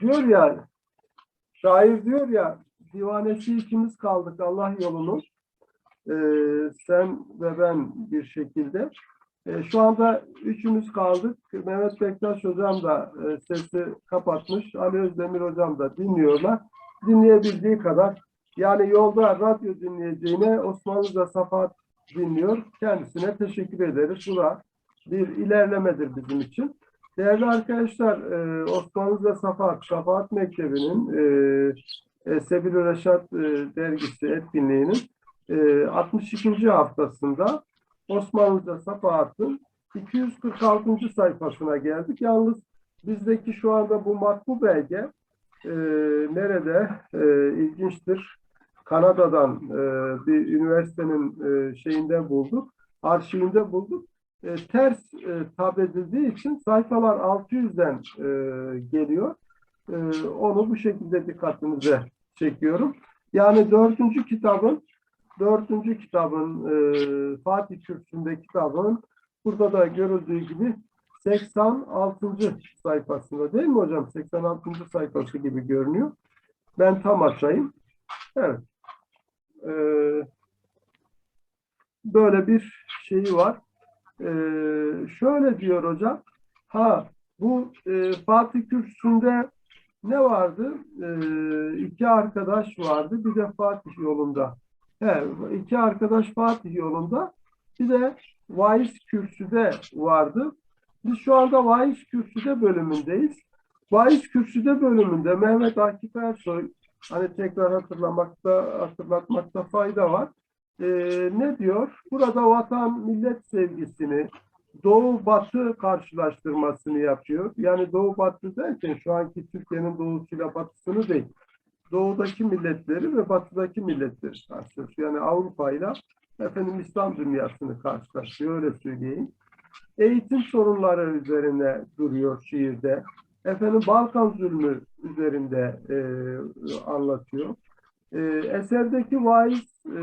diyor ya şair diyor ya divanesi ikimiz kaldık Allah yolunu. E, sen ve ben bir şekilde. E, şu anda üçümüz kaldık. Mehmet Bektaş hocam da e, sesi kapatmış. Ali Özdemir hocam da dinliyorlar. Dinleyebildiği kadar. Yani yolda radyo dinleyeceğine Osmanlıca Safahat dinliyor. Kendisine teşekkür ederiz. Bu da bir ilerlemedir bizim için. Değerli arkadaşlar, e, Osmanlıca Safahat, Safahat Mektebi'nin e, e, Sebil-i Reşat e, dergisi etkinliğinin e, 62. haftasında Osmanlıca Safahat'ın 246. sayfasına geldik. Yalnız bizdeki şu anda bu matbu belge e, nerede e, ilginçtir. Kanada'dan e, bir üniversitenin e, şeyinde bulduk, arşivinde bulduk. E, ters e, tab edildiği için sayfalar 600'den e, geliyor. E, onu bu şekilde dikkatinize çekiyorum. Yani dördüncü kitabın dördüncü kitabın e, Fatih Kürsü'nde kitabın burada da görüldüğü gibi 86. sayfasında değil mi hocam? 86. sayfası gibi görünüyor. Ben tam açayım. Evet. Ee, böyle bir şeyi var. Ee, şöyle diyor hocam. Ha bu e, Fatih Kürsü'nde ne vardı? Ee, iki arkadaş vardı. Bir de Fatih yolunda. He, iki arkadaş Fatih yolunda. Bir de Vaiz Kürsü'de vardı. Biz şu anda Vaiz Kürsü'de bölümündeyiz. Vaiz Kürsü'de bölümünde Mehmet Akif Ersoy hani tekrar hatırlamakta hatırlatmakta fayda var. Ee, ne diyor? Burada vatan millet sevgisini Doğu Batı karşılaştırmasını yapıyor. Yani Doğu Batı derken şu anki Türkiye'nin doğusuyla batısını değil. Doğudaki milletleri ve batıdaki milletleri karşılaştırıyor. Yani Avrupa ile efendim İslam dünyasını karşılaştırıyor öyle söyleyeyim. Eğitim sorunları üzerine duruyor şiirde. Efendim Balkan zulmü üzerinde e, anlatıyor. E, eserdeki vaiz e,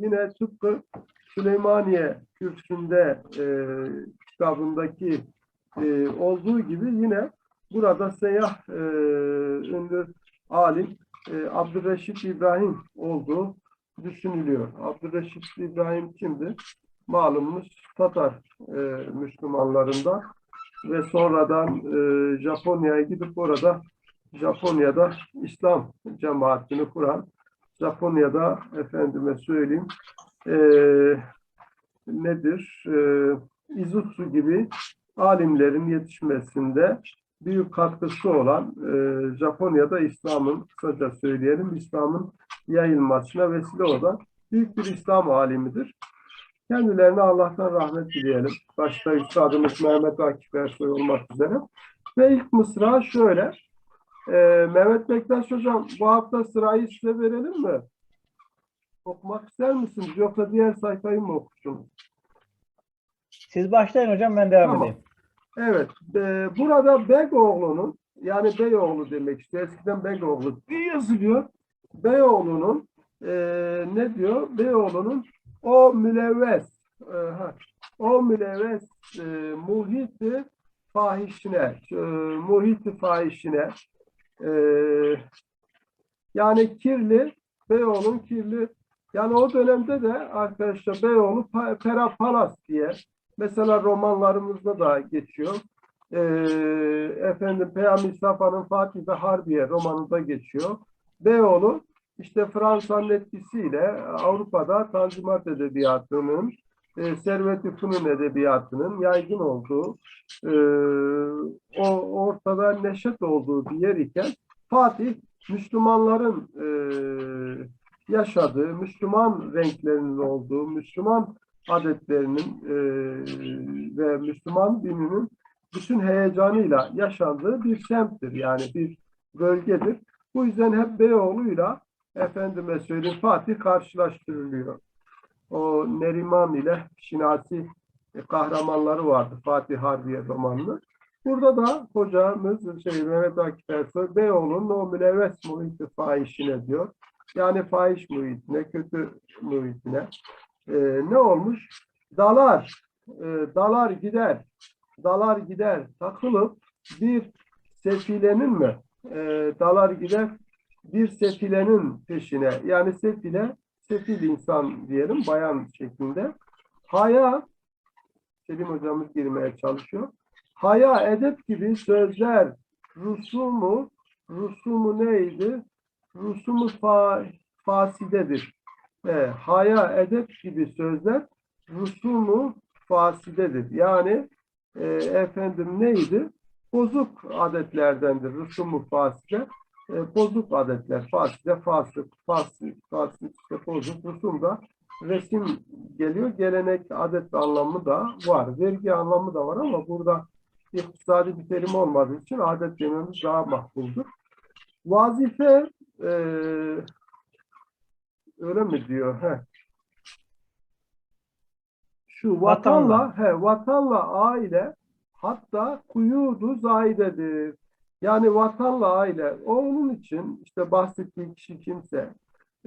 yine tıpkı Süleymaniye Kürsü'nde e, kitabındaki e, olduğu gibi yine burada seyyah e, ünlü alim e, Abdülreşit İbrahim olduğu düşünülüyor. Abdülreşit İbrahim kimdi? Malumunuz Tatar e, Müslümanlarından ve sonradan e, Japonya'ya gidip orada Japonya'da İslam cemaatini kuran Japonya'da efendime söyleyeyim e, nedir? E, Izutsu gibi alimlerin yetişmesinde büyük katkısı olan e, Japonya'da İslam'ın kısaca söyleyelim İslam'ın yayılmasına vesile olan büyük bir İslam alimidir. Kendilerine Allah'tan rahmet dileyelim. Başta Üstadımız Mehmet Akif Ersoy olmak üzere. Ve ilk mısra şöyle. Ee, Mehmet Bektaş Hocam bu hafta sırayı size verelim mi? Okumak ister misiniz? Yoksa diğer sayfayı mı okusun? Siz başlayın hocam ben devam Tamam. edeyim. Evet. e, burada Beyoğlu'nun yani Beyoğlu demek istiyor. Eskiden Beyoğlu diye yazılıyor. Beyoğlu'nun e, ne diyor? Beyoğlu'nun o mülevves e, ha, o mülevves e, muhiti fahişine e, muhiti fahişine e, yani kirli Beyoğlu'nun kirli yani o dönemde de arkadaşlar Beyoğlu Pera Palas diye mesela romanlarımızda da geçiyor. E, efendim Peyami Safa'nın Fatih ve Harbiye romanında geçiyor. Beyoğlu işte Fransa'nın etkisiyle Avrupa'da Tanzimat Edebiyatı'nın, e, Servet-i Fünun Edebiyatı'nın yaygın olduğu, e, o ortada neşet olduğu bir yer iken Fatih, Müslümanların e, yaşadığı, Müslüman renklerinin olduğu, Müslüman adetlerinin e, ve Müslüman dininin bütün heyecanıyla yaşandığı bir semttir. Yani bir bölgedir. Bu yüzden hep Beyoğlu'yla efendime söyleyeyim Fatih karşılaştırılıyor. O Neriman ile Şinasi e, kahramanları vardı Fatih Harbiye romanlı. Burada da hocamız şey, Mehmet Akif Ersoy Beyoğlu'nun o mülevves muhiti fahişine diyor. Yani fahiş muhitine, kötü muhitine. E, ne olmuş? Dalar, e, dalar gider, dalar gider takılıp bir sefilenin mi? E, dalar gider bir sefilenin peşine. Yani sefile, sefil insan diyelim bayan şeklinde. Haya, Selim hocamız girmeye çalışıyor. Haya, edep gibi sözler, rusumu, rusumu neydi? Rusumu fa, fasidedir. E, haya, edep gibi sözler, rusumu fasidedir. Yani e, efendim neydi? Bozuk adetlerdendir. Rusumu faside. E, bozuk adetler. Faside, fasık, fasık, fasık, işte bozuk. Rusum da resim geliyor. Gelenek, adet anlamı da var. Vergi anlamı da var ama burada iktisadi bir terim olmadığı için adet dememiz daha makbuldur. Vazife e, öyle mi diyor? Heh. Şu vatanla, Vatanla. he, vatanla aile hatta kuyudu zaidedir. Yani vatanla aile. Onun için işte bahsettiği kişi kimse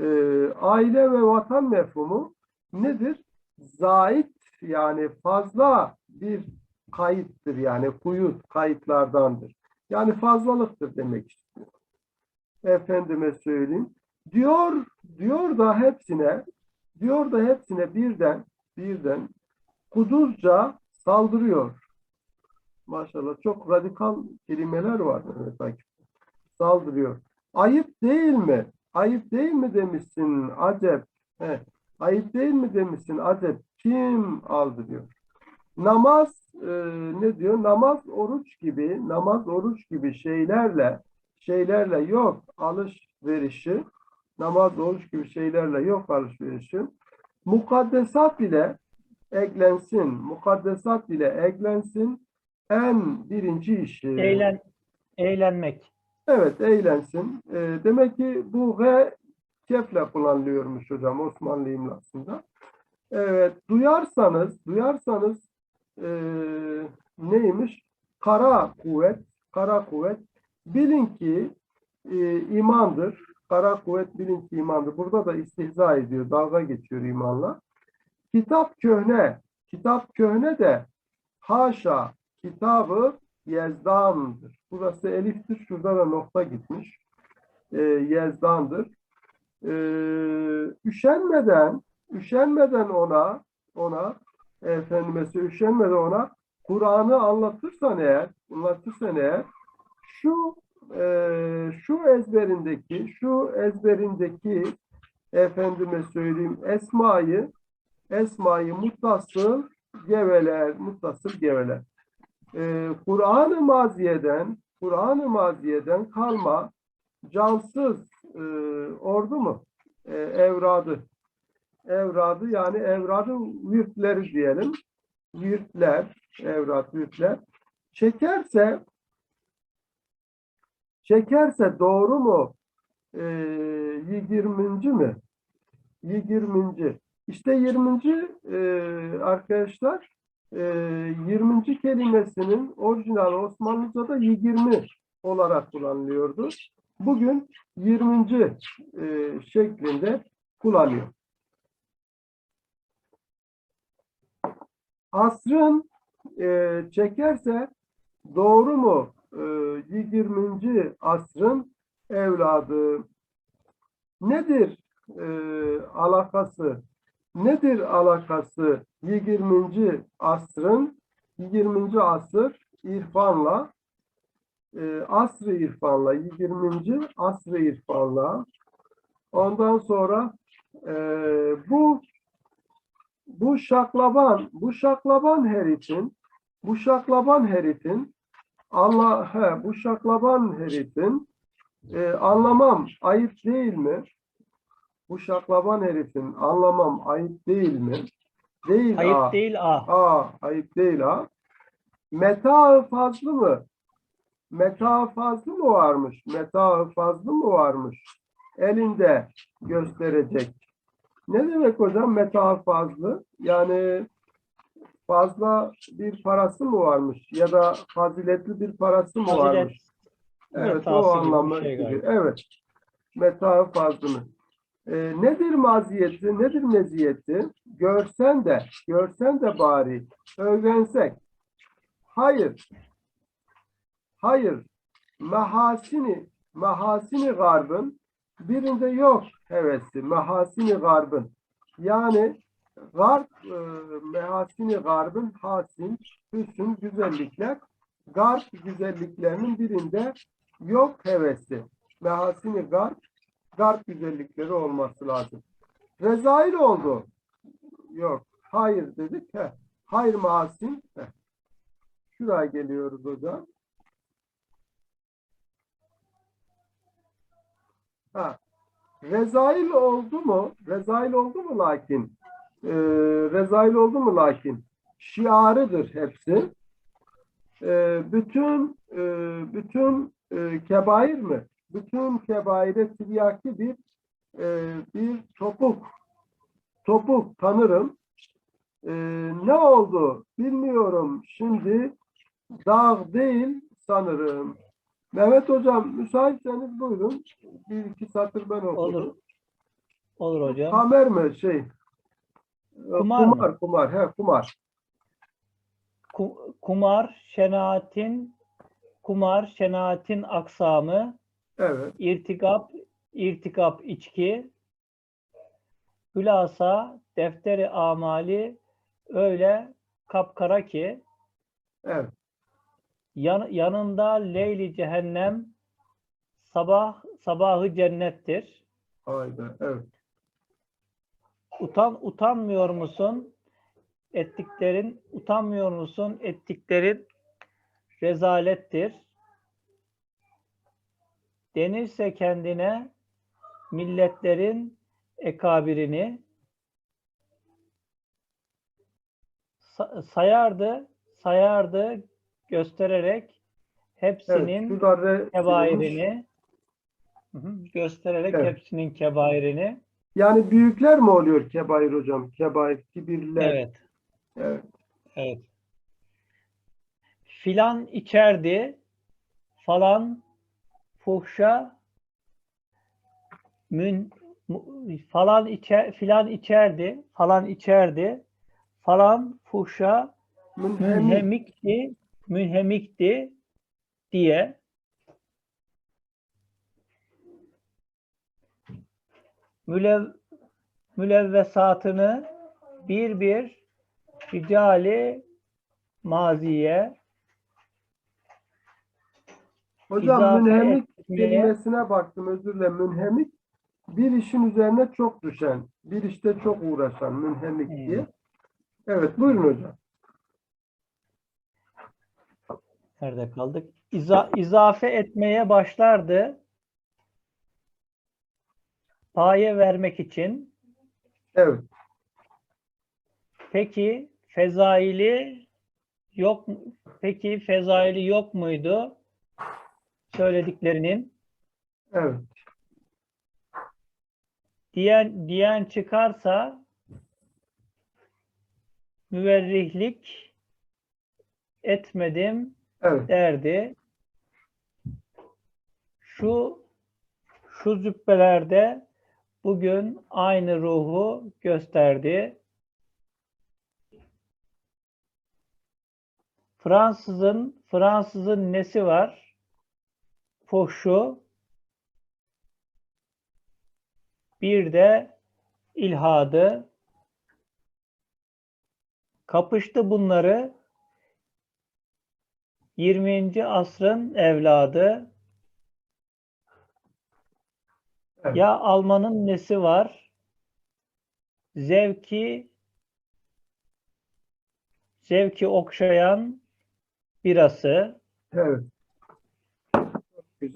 e, aile ve vatan mefhumu nedir? Zait yani fazla bir kayıttır yani kuyut kayıtlardandır. Yani fazlalıktır demek istiyor. Efendime söyleyeyim. Diyor, diyor da hepsine, diyor da hepsine birden, birden kuduzca saldırıyor. Maşallah çok radikal kelimeler var Mehmet Akif. Saldırıyor. Ayıp değil mi? Ayıp değil mi demişsin acep. He. Ayıp değil mi demişsin acep. Kim aldırıyor? Namaz e, ne diyor? Namaz oruç gibi, namaz oruç gibi şeylerle şeylerle yok alışverişi. Namaz oruç gibi şeylerle yok alışverişi. Mukaddesat ile eklensin. Mukaddesat ile eklensin. En birinci işi. Eğlen, eğlenmek. Evet, eğlensin. Ee, demek ki bu G kefle kullanılıyormuş hocam Osmanlı imlasında. Evet, duyarsanız, duyarsanız ee, neymiş? Kara kuvvet, kara kuvvet. Bilin ki e, imandır. Kara kuvvet bilin ki imandır. Burada da istihza ediyor, dalga geçiyor imanla. Kitap köhne, kitap köhne de haşa kitabı Yezdan'dır. Burası eliftir. Şurada da nokta gitmiş. E, Yezdan'dır. E, üşenmeden, üşenmeden ona, ona efendime üşenmeden ona Kur'an'ı anlatırsan eğer, anlatırsan eğer şu e, şu ezberindeki, şu ezberindeki efendime söyleyeyim esmayı esmayı muttasıl geveler, muttasıl geveler. Ee, Kur'an-ı Maziye'den Kur'an-ı Maziye'den kalma cansız e, ordu mu? E, evradı. Evradı yani evradı virtleri diyelim. Virtler, evrat, virtler. Çekerse çekerse doğru mu? E, 20. mi? 20. İşte 20. E, arkadaşlar e, 20. kelimesinin orijinal Osmanlıca'da 20 olarak kullanılıyordu. Bugün 20. E, şeklinde kullanıyor. Asrın e, çekerse doğru mu? E, 20. asrın evladı. Nedir e, alakası? Nedir alakası 20. asrın 20. asır irfanla e, asr-ı irfanla 20. asr-ı irfanla ondan sonra e, bu bu şaklaban bu şaklaban herifin bu şaklaban herifin Allah he, bu şaklaban herifin e, anlamam ayıp değil mi? Bu şaklaban herifin anlamam ayıp değil mi? Değil Ayıp a. değil ah. A ayıp değil ha. Meta fazlı mı? Meta fazlı mı varmış? Meta fazlı mı varmış? Elinde gösterecek. Ne demek hocam meta fazlı? Yani fazla bir parası mı varmış? Ya da faziletli bir parası mı Fazilet varmış? Evet metası o anlamı şey gibi. Evet. Meta fazlı mı? Ee, nedir maziyeti, nedir meziyeti? Görsen de, görsen de bari öğrensek. Hayır. Hayır. mehasini mehasini garbın birinde yok hevesi mehasini garbın yani garp e, mehasini garbın hasin hüsn güzellikler garp güzelliklerinin birinde yok hevesi mehasini garp garp güzellikleri olması lazım rezail oldu yok hayır dedik he. hayır mahasin he. şuraya geliyoruz hocam Ha. Rezail oldu mu? Rezail oldu mu lakin? Ee, rezail oldu mu lakin? Şiarıdır hepsi. Ee, bütün e, bütün e, kebair mi? Bütün kebaire tiryaki bir e, bir topuk. Topuk tanırım. Ee, ne oldu? Bilmiyorum. Şimdi dağ değil sanırım. Mehmet Hocam müsaitseniz buyurun. Bir iki satır ben okudum. Olur. Olur hocam. Kamer mi şey? Kumar mı? kumar, kumar. He, kumar. Ku- kumar, şenaatin, kumar, şenaatin aksamı, Evet. irtikap, irtikap içki, hülasa, defteri amali öyle kapkara ki Evet. yan, yanında leyli cehennem sabah sabahı cennettir. Haydi. Evet. Utan utanmıyor musun? Ettiklerin utanmıyor musun? Ettiklerin rezalettir. Denirse kendine milletlerin ekabirini sa- sayardı, sayardı göstererek hepsinin Evet. Kebairini göstererek Evet. hepsinin kebairini Yani büyükler mi oluyor kebair hocam? Kebair, kibirler. evet Evet. Evet. Filan içerdi falan fuhşa mün falan içer filan içerdi falan içerdi falan fuhşa Münhemik. münhemikti münhemikti diye mülev, mülevvesatını bir bir ricali maziye Hocam izafe münhemik etmeye- kelimesine baktım özür dilerim. Münhemik bir işin üzerine çok düşen, bir işte çok uğraşan münhemik diye. Evet buyurun hocam. nerede kaldık? İza, izafe etmeye başlardı. Paye vermek için. Evet. Peki fezaili yok peki fezaili yok muydu? Söylediklerinin Evet. diyen diyen çıkarsa müverrihlik etmedim Evet. derdi. Şu şu züppelerde bugün aynı ruhu gösterdi. Fransızın Fransızın nesi var? Fuhşu. Bir de ilhadı. Kapıştı bunları 20. asrın evladı. Evet. Ya Alman'ın nesi var? Zevki zevki okşayan birası. Evet.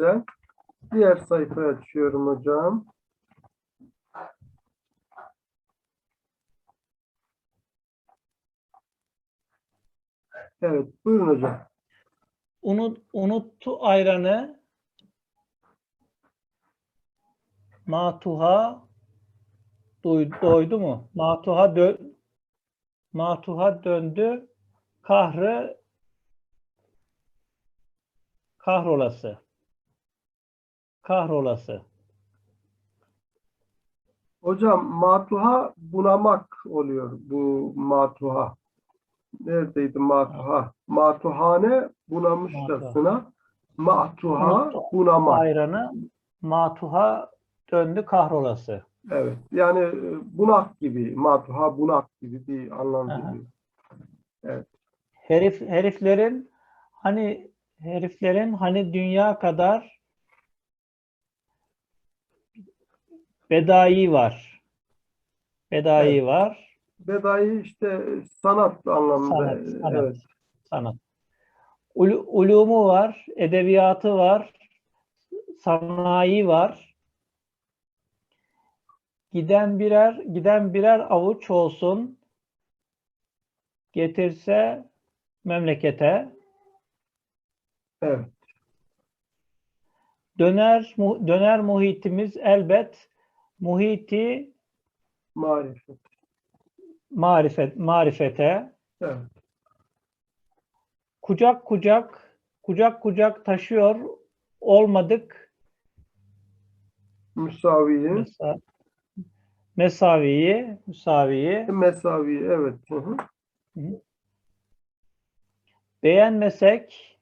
Güzel. Diğer sayfayı açıyorum hocam. Evet, buyurun hocam. Unut, unuttu ayranı Matuha doy- doydu mu? Matuha dö Matuha döndü kahrı kahrolası. Kahrolası. Hocam matuha bunamak oluyor bu matuha. Neredeydi matuha? Matuhane bunamışçasına Ma'tuha bunamak. Ayranı matuha döndü kahrolası. Evet. Yani e, bunak gibi, ma'tuha bunak gibi bir anlam Aha. veriyor. Herif heriflerin hani heriflerin hani dünya kadar bedai var. Bedai Evet. var. Bedai işte sanat anlamında. Sanat, sanat. Evet. Sanat. Ulu- ulumu var, edebiyatı var, sanayi var. Giden birer giden birer avuç olsun getirse memlekete Evet. döner mu- döner muhitimiz elbet muhiti Marifet. marifet marifete Evet. kucak kucak kucak kucak taşıyor olmadık Müsaviyi. Mesa- mesaviyi müsaviyi Mesavi. Evet. Hı hı. beğenmesek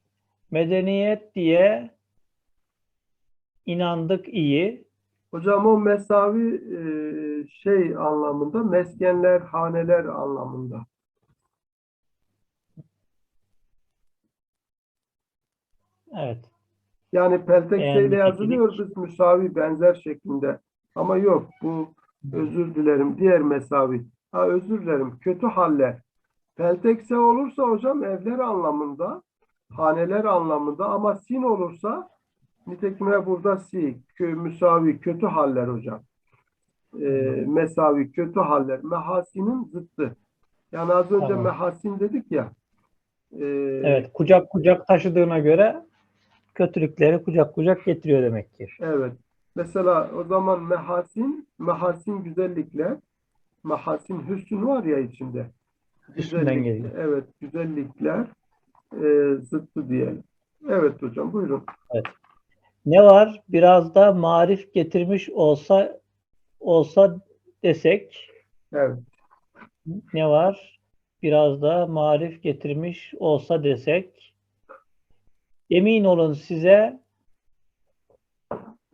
medeniyet diye inandık iyi Hocam o mesavi e, şey anlamında, meskenler, haneler anlamında. evet Yani peltekseyle Beğendik, yazılıyor biz müsavi benzer şeklinde. Ama yok bu özür dilerim diğer mesavi. Ha özür dilerim kötü haller. Peltekse olursa hocam evler anlamında, haneler anlamında ama sin olursa nitekim hep burada si, kö, müsavi, kötü haller hocam. Ee, mesavi, kötü haller. Mehasinin zıttı. Yani az önce Tamam. mehasin dedik ya. Ee, evet kucak kucak taşıdığına göre kötülükleri kucak kucak getiriyor demektir. Evet. Mesela o zaman mehasin, mehasin güzellikler, mehasin hüsn var ya içinde. Güzellik- geliyor. Evet, güzellikler e, zıttı diyelim. Evet hocam, buyurun. Ne var? Biraz da marif getirmiş olsa olsa desek Evet, ne var? Biraz da marif getirmiş olsa desek emin olun size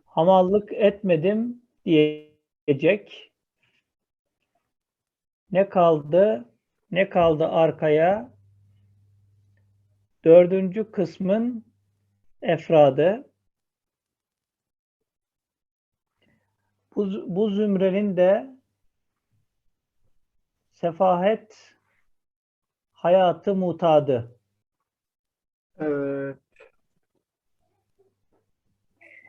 hamallık etmedim diyecek. Ne kaldı? Ne kaldı arkaya? Dördüncü kısmın efradı. Bu, bu zümrenin de sefahet hayatı mutadı. evet,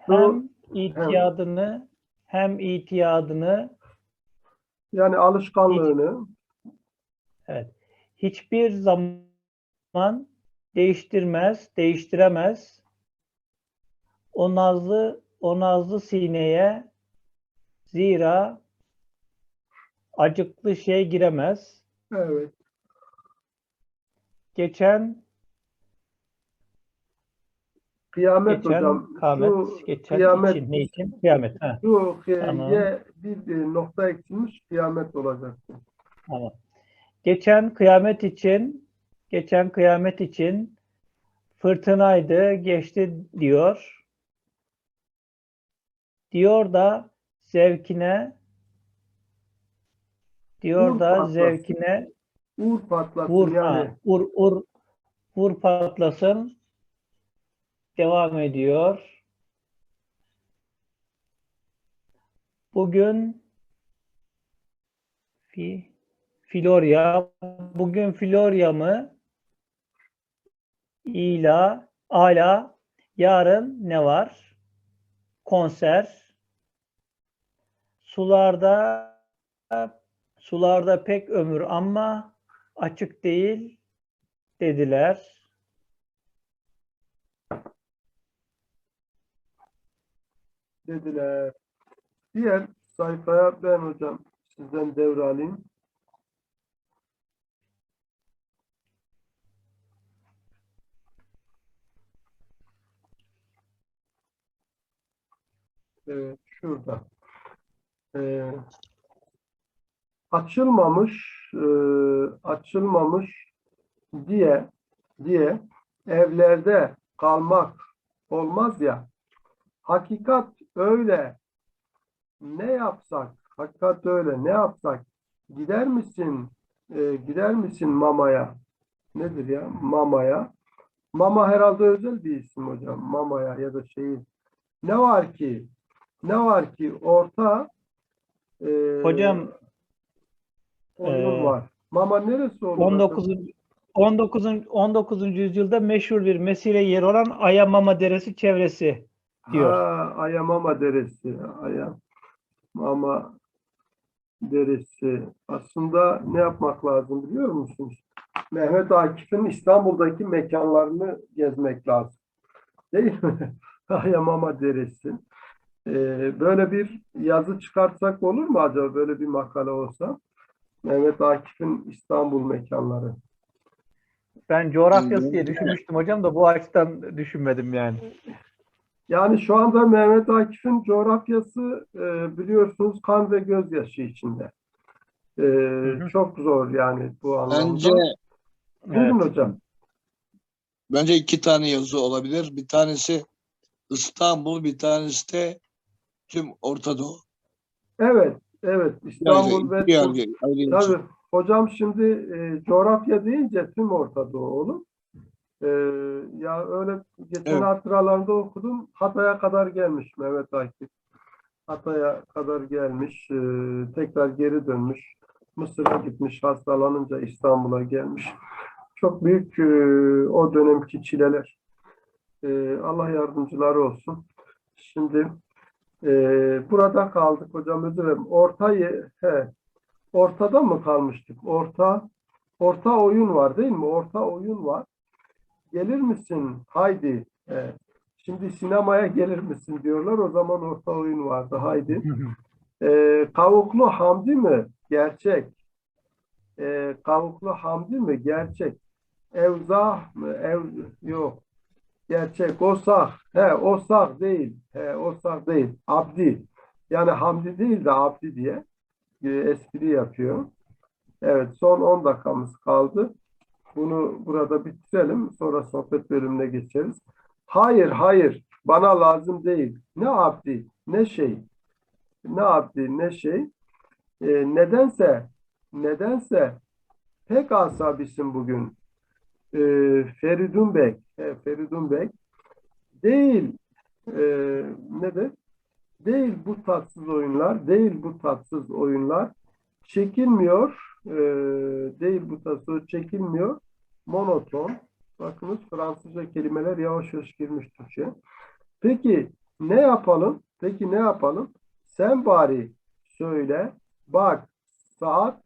Hem itiyadını hem itiyadını yani alışkanlığını, evet, hiçbir zaman değiştirmez, değiştiremez. O nazlı o nazlı sineye zira acıklı şey giremez. evet, Geçen kıyamet geçen hocam, kıyamet şu geçen kıyamet, için ne için? Kıyamet. Ha, şu Tamam. ye bir e, nokta eksilmiş kıyamet olacak. tamam. Geçen kıyamet için geçen kıyamet için fırtınaydı, geçti diyor. Diyor da zevkine diyor Vur da patlasın. zevkine Uğur patlasın vur, yani. ha, vur, vur, vur patlasın devam ediyor. Bugün fi, Florya bugün Florya mı ila ala yarın ne var? Konser sularda sularda pek ömür ama açık değil dediler. dediler. Diğer sayfaya ben hocam sizden devralayım. Evet, şurada. Ee, açılmamış, e, açılmamış diye diye evlerde kalmak olmaz ya. Hakikat öyle. Ne yapsak? Hakikat öyle. Ne yapsak? Gider misin? e, gider misin mamaya? Nedir ya? Mamaya. Mama herhalde özel bir isim hocam. Mamaya ya da şeyi. Ne var ki? Ne var ki? Orta e, Hocam oyun e, var. Mama neresi olur? 19. 19. 19. yüzyılda meşhur bir mesire yeri olan Ayamama Deresi çevresi diyor. Ha, Ayamama Deresi. Ayamama Deresi. Aslında ne yapmak lazım biliyor musunuz? Mehmet Akif'in İstanbul'daki mekanlarını gezmek lazım. Değil mi? Ayamama Deresi. Ee, böyle bir yazı çıkartsak olur mu acaba? Böyle bir makale olsa. Mehmet Akif'in İstanbul mekanları. Ben coğrafyası diye düşünmüştüm hocam da bu açıdan düşünmedim yani. Yani şu anda Mehmet Akif'in coğrafyası e, biliyorsunuz kan ve gözyaşı içinde. E, hı. Çok zor yani bu anlamda. Bence Buyurun Evet. hocam. bence iki tane yazı olabilir. Bir tanesi İstanbul, bir tanesi de tüm Orta Doğu. Evet, evet. İstanbul ve. Tabii hocam şimdi e, coğrafya deyince tüm Orta Doğu olur. E, ya öyle geçen Evet. hatıralarda okudum. Hatay'a kadar gelmiş Mehmet Akif. Hatay'a kadar gelmiş. e, tekrar geri dönmüş. Mısır'a gitmiş. Hastalanınca İstanbul'a gelmiş. Çok büyük e, o dönemki çileler. E, Allah yardımcıları olsun. Şimdi e, burada kaldık hocam özür dilerim. Ortayı he, ortada mı kalmıştık? Orta orta oyun var değil mi? Orta oyun var. Gelir misin? Haydi. He. Şimdi sinemaya gelir misin diyorlar. O zaman orta oyun vardı. Haydi. Ee, kavuklu Hamdi mi? Gerçek. Ee, kavuklu Hamdi mi? Gerçek. Evzah mı? Ev yok. Gerçek. Osah. He, Osah değil. He, Osah değil. Abdi. Yani Hamdi değil de Abdi diye e, espri yapıyor. Evet, son 10 dakikamız kaldı. Bunu burada bitirelim. Sonra sohbet bölümüne geçeriz. Hayır, hayır. Bana lazım değil. Ne abdi, ne şey. Ne abdi, ne şey. Ee, nedense, nedense pek asabisin bugün. Ee, Feridun Bey, Feridun Bey değil e, nedir? Değil bu tatsız oyunlar, değil bu tatsız oyunlar. Çekilmiyor, e, değil bu tatsız çekilmiyor. Monoton. Bakınız Fransızca kelimeler yavaş yavaş girmiş Türkçe. Peki ne yapalım? Peki ne yapalım? Sen bari söyle. Bak saat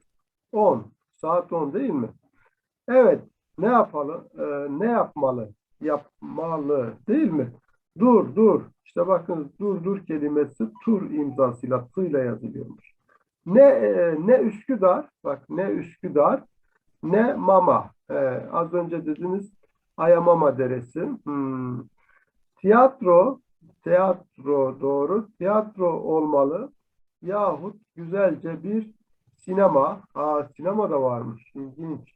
10. Saat 10 değil mi? Evet. Ne yapalım? Ee, ne yapmalı? Yapmalı değil mi? Dur dur. İşte bakın dur dur kelimesi tur imzasıyla tıyla yazılıyormuş. Ne e, ne Üsküdar bak ne Üsküdar ne Mama. Ee, az önce dediniz Ayamama Deresi. Hmm. Tiyatro tiyatro doğru. Tiyatro olmalı. Yahut güzelce bir sinema. Aa sinema da varmış. İlginç.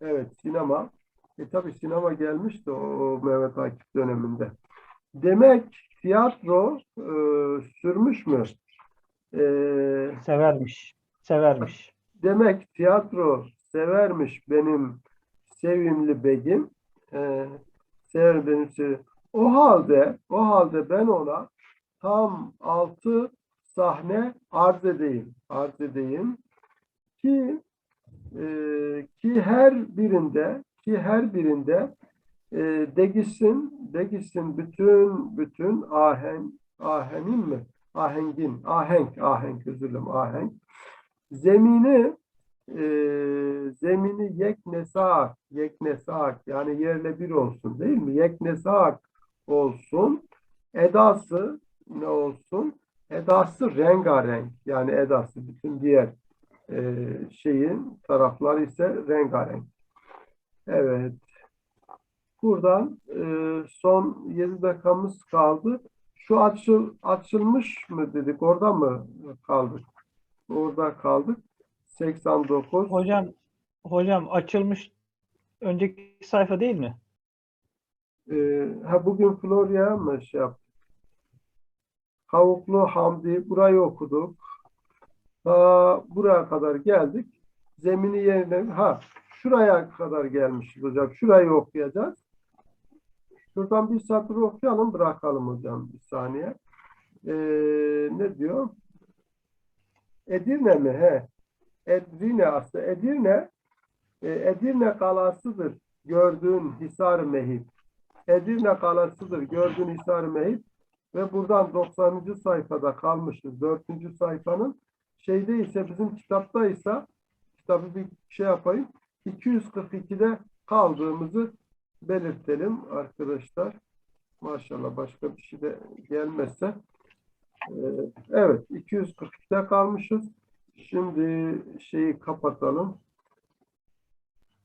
Evet sinema. E tabii sinema gelmişti o Mehmet Akif döneminde. Demek tiyatro e, sürmüş mü? E, Severmiş. Severmiş. demek tiyatro severmiş benim sevimli begim. E, sever benim sevimli. O halde, o halde ben ona tam altı sahne arz edeyim. Arz edeyim ki e, ki her birinde ki her birinde e, degisin degisin bütün bütün ahen ahenin mi? Ahengin ahenk ahenk özür dilerim ahenk. Zemini e, zemini yeknesak yeknesak yani yerle bir olsun değil mi? Yeknesak olsun edası ne olsun? Edası rengarenk yani edası bütün diğer e, şeyin tarafları ise rengarenk. Evet. Buradan e, son 7 dakikamız kaldı. Şu açıl, açılmış mı dedik? Orada mı kaldık? Orada kaldık. 89. Hocam hocam açılmış önceki sayfa değil mi? Ee, ha bugün Florya mı şey yaptık? Kavuklu Hamdi burayı okuduk. Ta buraya kadar geldik. Zemini yerine ha şuraya kadar gelmişiz hocam. Şurayı okuyacağız. Şuradan bir satır okuyalım bırakalım hocam bir saniye. Ee, ne diyor? Edirne mi? He. Edirne aslında. Edirne e, Edirne kalasıdır gördüğün Hisar Mehip. Edirne kalasıdır gördüğün Hisar Mehip ve buradan 90. sayfada kalmışız. 4. sayfanın şeyde ise bizim kitapta ise kitabı bir şey yapayım. 242'de kaldığımızı belirtelim arkadaşlar. Maşallah başka bir şey de gelmezse. Ee, Evet 242'de kalmışız. Şimdi şeyi kapatalım.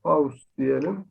Pause diyelim.